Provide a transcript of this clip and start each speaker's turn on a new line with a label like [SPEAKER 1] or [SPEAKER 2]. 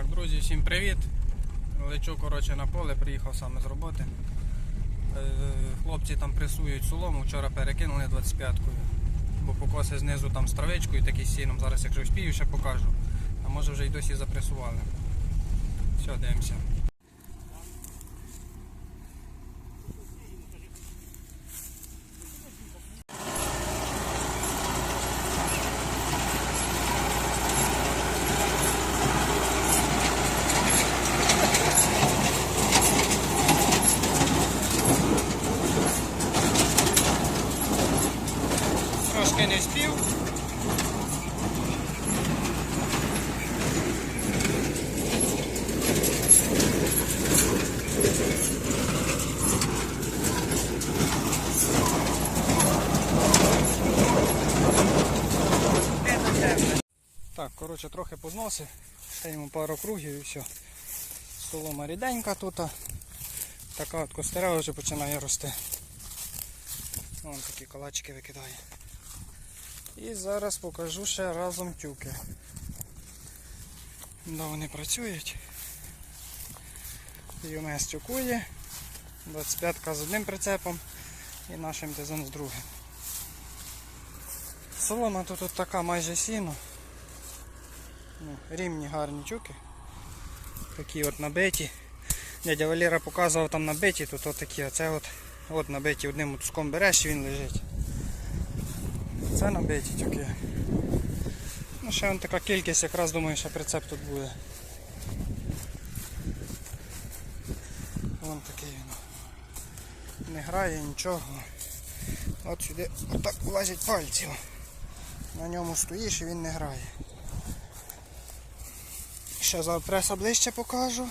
[SPEAKER 1] Так, друзі, всім привіт. Лечу коротше, на поле, приїхав саме з роботи. Е, Хлопці там пресують солому, вчора перекинули 25-кою. Бо покоси знизу там з травичкою такий сіном. Зараз, якщо вспію, ще покажу. А може вже й досі запресували. Все, дивимося. Трошки не спів. Так, коротше, трохи позносив, йому пару кругів і все. Солома ріденька тут. Така от костера вже починає рости. Вон такі калачики викидає. І зараз покажу ще разом тюки. Да, вони працюють. ЮМС тюкує. 25-ка з одним прицепом і нашим дизон з другим. Солома тут от така майже сіно. Ну, рівні гарні тюки. Такі от набиті. Дядя Валера показував там набиті, тут от такі, оце от, от набиті одним куском береш і він лежить. Це набиті тюки. Ну ще така кількість, якраз думаю, що прицеп тут буде. Вон такий він. Не грає нічого. От сюди отак влазять пальці. На ньому стоїш і він не грає. Ще зараз преса ближче покажу.